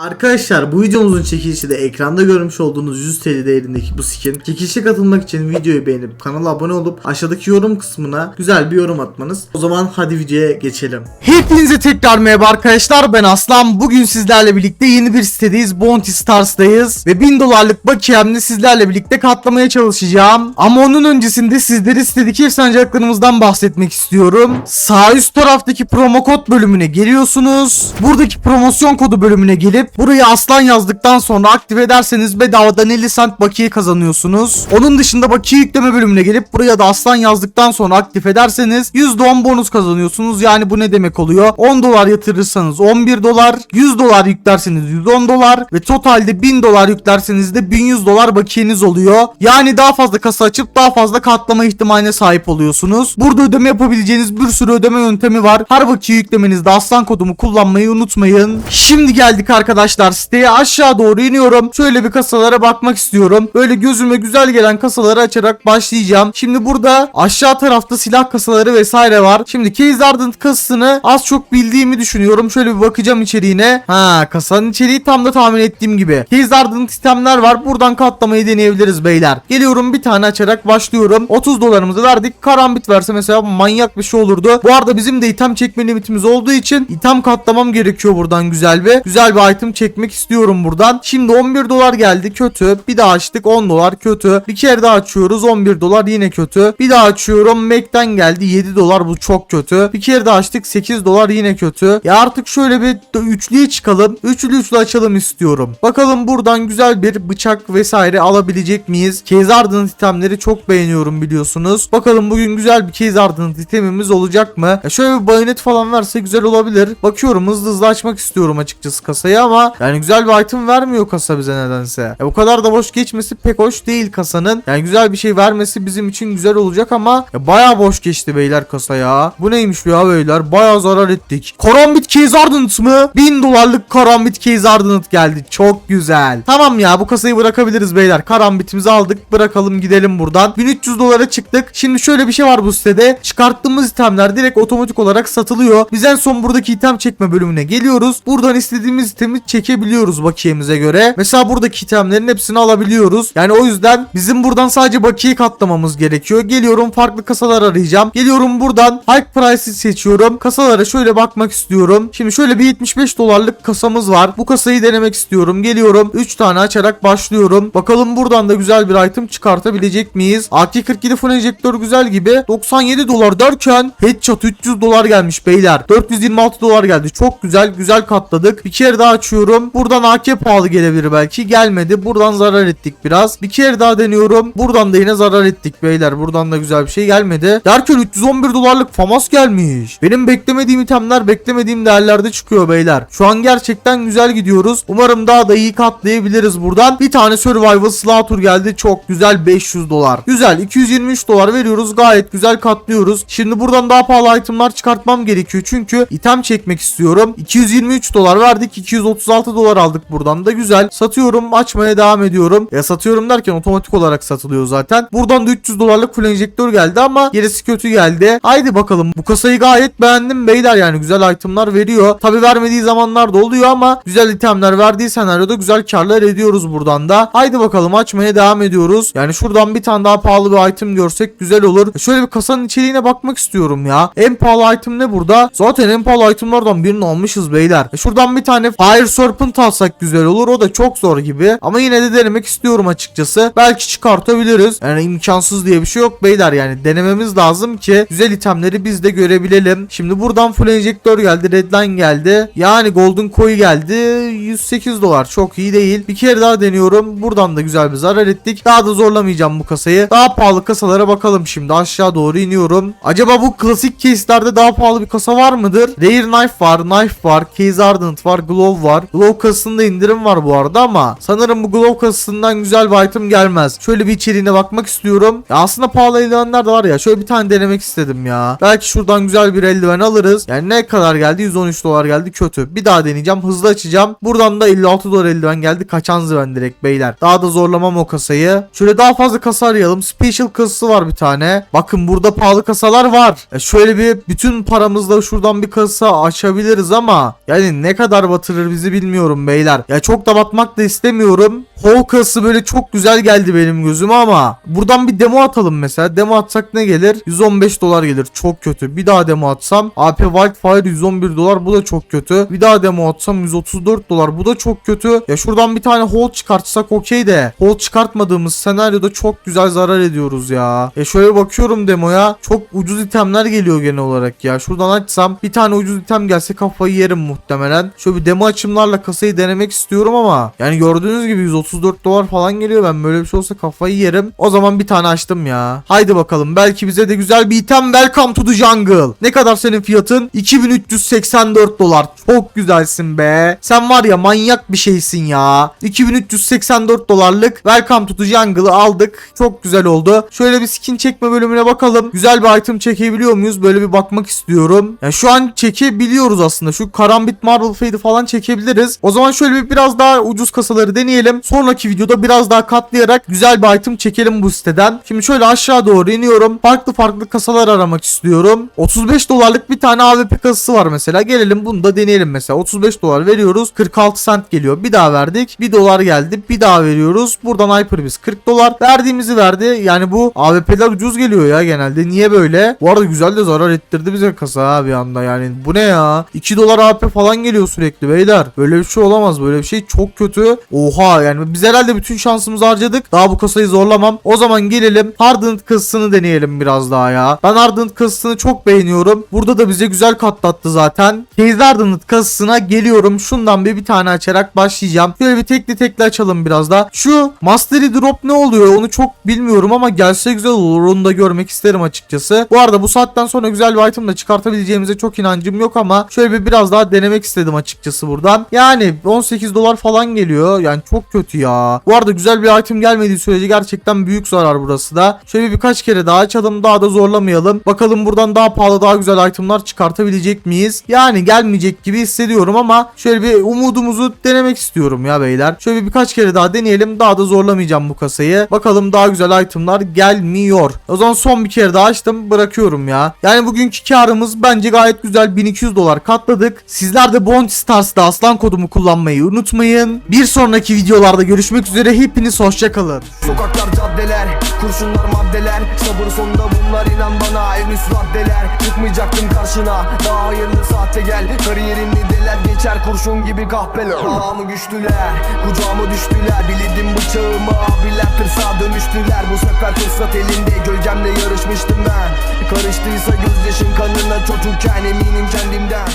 Arkadaşlar bu videomuzun çekilişi de ekranda görmüş olduğunuz 100 TL değerindeki bu skin. Çekilişe katılmak için videoyu beğenip kanala abone olup aşağıdaki yorum kısmına güzel bir yorum atmanız. O zaman hadi videoya geçelim. Hepinize tekrar merhaba arkadaşlar ben Aslan. Bugün sizlerle birlikte yeni bir sitedeyiz. Bounty Stars'tayız. Ve 1000 dolarlık bakiyemle sizlerle birlikte katlamaya çalışacağım. Ama onun öncesinde sizlere sitedeki efsanecaklarımızdan bahsetmek istiyorum. Sağ üst taraftaki promo kod bölümüne geliyorsunuz. Buradaki promosyon kodu bölümüne gelip burayı Aslan yazdıktan sonra aktive ederseniz bedavadan 50 cent bakiye kazanıyorsunuz. Onun dışında bakiye yükleme bölümüne gelip buraya da Aslan yazdıktan sonra aktif ederseniz %10 bonus kazanıyorsunuz. Yani bu ne demek oluyor? 10 dolar yatırırsanız 11 dolar, 100 dolar yüklerseniz 110 dolar ve totalde 1000 dolar yüklerseniz de 1100 dolar bakiyeniz oluyor. Yani daha fazla kasa açıp daha fazla katlama ihtimaline sahip oluyorsunuz. Burada ödeme yapabileceğiniz bir sürü ödeme yöntemi var. Her bakiye yüklemenizde aslan kodumu kullanmayı unutmayın. Şimdi geldik arkadaşlar siteye aşağı doğru iniyorum. Şöyle bir kasalara bakmak istiyorum. Böyle gözüme güzel gelen kasaları açarak başlayacağım. Şimdi burada aşağı tarafta silah kasaları vesaire var. Şimdi Case Ardent kasasını az çok bildiğimi düşünüyorum. Şöyle bir bakacağım içeriğine. Ha kasanın içeriği tam da tahmin ettiğim gibi. Case Ardent sistemler var. Buradan katlamayı deneyebiliriz beyler. Geliyorum bir tane açarak başlıyorum. 30 dolarımızı verdik. Karambit verse mesela manyak bir şey olurdu. Bu arada bizim de item çekme limitimiz olduğu için item katlamam gerekiyor buradan güzel bir. Güzel bir item çekmek istiyorum buradan. Şimdi 11 dolar geldi kötü. Bir daha açtık 10 dolar kötü. Bir kere daha açıyoruz 11 dolar yine kötü. Bir daha açıyorum Mac'den geldi 7 dolar bu çok kötü. Bir kere daha açtık 8 dolar yine kötü. Ya artık şöyle bir üçlüye çıkalım. Üçlü üçlü açalım istiyorum. Bakalım buradan güzel bir bıçak vesaire alabilecek miyiz? Case itemleri çok beğeniyorum biliyorsunuz. Bakalım bugün güzel bir Case itemimiz olacak mı? Ya şöyle bir bayonet falan verse güzel olabilir. Bakıyorum hızlı hızlı açmak istiyorum açıkçası kasayı ama yani güzel bir item vermiyor kasa bize nedense. Ya bu kadar da boş geçmesi pek hoş değil kasanın. Yani güzel bir şey vermesi bizim için güzel olacak ama ya bayağı boş geçti beyler kasa ya. Bu neymiş ya beyler? Bayağı zarar ettik. Karambit Case Ardent mı? 1000 dolarlık Karambit Case Ardent geldi. Çok güzel. Tamam ya bu kasayı bırakabiliriz beyler. Karambitimizi aldık. Bırakalım gidelim buradan. 1300 dolara çıktık. Şimdi şöyle bir şey var bu sitede. Çıkarttığımız itemler direkt otomatik olarak satılıyor. Biz en son buradaki item çekme bölümüne geliyoruz. Buradan istediğimiz itemi çekebiliyoruz bakiyemize göre. Mesela buradaki itemlerin hepsini alabiliyoruz. Yani o yüzden bizim buradan sadece bakiye katlamamız gerekiyor. Geliyorum farklı kasalar arayacağım. Geliyorum buradan high price'i seçiyorum. Kasalara şöyle bakmak istiyorum. Şimdi şöyle bir 75 dolarlık kasamız var. Bu kasayı denemek istiyorum. Geliyorum 3 tane açarak başlıyorum. Bakalım buradan da güzel bir item çıkartabilecek miyiz? AK-47 full enjektör güzel gibi. 97 dolar derken headshot 300 dolar gelmiş beyler. 426 dolar geldi. Çok güzel güzel katladık. Bir kere daha açıyorum. Buradan AK pahalı gelebilir belki. Gelmedi. Buradan zarar ettik biraz. Bir kere daha deniyorum. Buradan da yine zarar ettik beyler. Buradan da güzel bir şey gelmedi. Derken 311 dolarlık FAMAS gelmiş. Benim beklemediğim itemler beklemediğim değerlerde çıkıyor beyler. Şu an gerçekten güzel gidiyoruz. Umarım daha da iyi katlayabiliriz buradan. Bir tane Survival Slaughter geldi. Çok güzel 500 dolar. Güzel 223 dolar veriyoruz. Gayet güzel katlıyoruz. Şimdi buradan daha pahalı itemlar çıkartmam gerekiyor. Çünkü item çekmek istiyorum. 223 dolar verdik. 236 dolar aldık buradan da güzel. Satıyorum. Açmaya devam ediyorum. Ya satıyorum derken otomatik olarak satılıyor zaten. Buradan da 300 dolarlık full enjektör geldi ama gerisi kötü geldi. Haydi bakalım. Bu kasayı gayet beğendim beyler yani güzel itemlar veriyor. Tabi vermediği zamanlar da oluyor ama güzel itemler verdiği senaryoda güzel karlar ediyoruz buradan da. Haydi bakalım açmaya devam ediyoruz. Yani şuradan bir tane daha pahalı bir item görsek güzel olur. Şöyle bir kasanın içeriğine bakmak istiyorum ya. En pahalı item ne burada? Zaten en pahalı itemlardan birini almışız beyler. E şuradan bir tane Fire Serpent alsak güzel olur. O da çok zor gibi. Ama yine de denemek istiyorum açıkçası. Belki çıkartabiliriz. Yani imkansız diye bir şey yok beyler. Yani denememiz lazım ki güzel itemleri biz de görebilelim. Şimdi buradan full enjektör geldi. Redline geldi. Yani Golden Koi geldi. 108 dolar. Çok iyi değil. Bir kere daha deniyorum. Buradan da güzel bir zarar ettik. Daha da zorlamayacağım bu kasayı. Daha pahalı kasalara bakalım şimdi. Aşağı doğru iniyorum. Acaba bu klasik case'lerde daha pahalı bir kasa var mıdır? Rare Knife var. Knife var. Case Ardent var. Glove var. Glove kasasında indirim var bu arada ama sanırım bu Glove kasasından güzel bir item gelmez. Şöyle bir içeriğine bakmak istiyorum. Ya aslında pahalı eldivenler de var ya. Şöyle bir tane denemek istedim ya. Belki şuradan güzel bir eldiven alırız. Yani ne kadar geldi? 113 dolar geldi. Kötü. Bir daha deneyeceğim. Hızlı açacağım. Buradan da 56 dolar eldiven geldi. Kaçan zıven direkt beyler. Daha da zorlamam o kasayı. Şöyle daha fazla kasa arayalım. Special kasası var bir tane. Bakın burada pahalı kasalar var. Ya şöyle bir bütün paramızla şuradan bir kasa açabiliriz ama yani ne kadar batırır bizi bilmiyorum beyler. Ya çok da batmak da istemiyorum. Hol kası böyle çok güzel geldi benim gözüme ama buradan bir demo atalım mesela. Demo atsak ne gelir? 115 dolar gelir. Çok kötü. Bir daha demo atsam AP Wildfire 111 dolar. Bu da çok kötü. Bir daha demo atsam 134 dolar. Bu da çok kötü. Ya şuradan bir tane hold çıkartsak okey de. Hold çıkartmadığımız senaryoda çok güzel zarar ediyoruz ya. Ya şöyle bakıyorum demoya. Çok ucuz itemler geliyor genel olarak ya. Şuradan açsam bir tane ucuz item gelse kafayı yerim muhtemelen. Şöyle bir demo açımlarla kasayı denemek istiyorum ama yani gördüğünüz gibi 134 dolar falan geliyor. Ben böyle bir şey olsa kafayı yerim. O zaman bir tane açtım ya. Haydi bakalım. Belki bize de güzel bir item. Welcome to the jungle. Ne kadar senin fiyatın? 2384 dolar. Çok güzelsin be. Sen var ya manyak bir şeysin ya. 2384 dolarlık Welcome to the Jungle'ı aldık. Çok güzel oldu. Şöyle bir skin çekme bölümüne bakalım. Güzel bir item çekebiliyor muyuz? Böyle bir bakmak istiyorum. Ya şu an çekebiliyoruz aslında. Şu Karambit Marble Fade'i falan çekebiliriz. O zaman şöyle bir biraz daha ucuz kasaları deneyelim. Sonraki videoda biraz daha katlayarak güzel bir item çekelim bu siteden. Şimdi şöyle aşağı doğru iniyorum. Farklı farklı kasalar aramak istiyorum. 35 dolarlık bir tane AWP kasası var mesela. Gelelim bunu da deneyelim mesela. 35 dolar veriyoruz. 46 cent geliyor. Bir daha verdik. 1 dolar geldi. Bir daha veriyoruz. Buradan Hyper biz 40 dolar. Verdiğimizi verdi. Yani bu AWP'ler ucuz geliyor ya genelde. Niye böyle? Bu arada güzel de zarar ettirdi bize kasa ha bir anda yani. Bu ne ya? 2 dolar AP falan geliyor sürekli beyler. Böyle bir şey olamaz. Böyle bir şey çok kötü. Oha yani biz herhalde bütün şansımızı harcadık. Daha bu kasayı zorlamam. O zaman gelelim Hardened kasasını deneyelim biraz daha ya. Ben Hardened kasasını çok beğeniyorum. Burada da bize güzel katlattı zaten. Case Hardened kasasına geliyorum. Şundan bir bir tane açarak başlayacağım. Şöyle bir tekli tekli açalım biraz da. Şu Mastery Drop ne oluyor onu çok bilmiyorum ama gelse güzel olur. Onu da görmek isterim açıkçası. Bu arada bu saatten sonra güzel bir item da çıkartabileceğimize çok inancım yok ama şöyle bir biraz daha denemek istedim açıkçası buradan. Yani 18 dolar falan geliyor. Yani çok kötü ya. Bu arada güzel bir item gelmediği sürece gerçekten büyük zarar burası da. Şöyle birkaç kere daha açalım. Daha da zorlamayalım. Bakalım buradan daha pahalı daha güzel itemlar çıkartabilecek miyiz? Yani gelmeyecek gibi hissediyorum ama şöyle bir umudumuzu denemek istiyorum ya beyler. Şöyle birkaç kere daha deneyelim. Daha da zorlamayacağım bu kasayı. Bakalım daha güzel itemlar gelmiyor. O zaman son bir kere daha açtım. Bırakıyorum ya. Yani bugünkü karımız bence gayet güzel. 1200 dolar katladık. Sizler de Bounty Stars'da aslan kodumu kullanmayı unutmayın. Bir sonraki videolarda görüşmek üzere. Hepiniz hoşçakalın. Sokaklar caddeler Kurşunlar maddeler. Sabır sonunda bunlar inan bana En üst raddeler Çıkmayacaktım karşına Daha hayırlı saatte gel. Kariyerimli deler Geçer kurşun gibi kahpeler. Ağamı güçlüler Kucağıma düştüler. Bilirdim bıçağımı Abiler tırsağa dönüştüler. Bu sefer fırsat elinde Gölgemle yarışmıştım ben. Karıştıysa gözyaşın kanına çocukken Eminim kendimden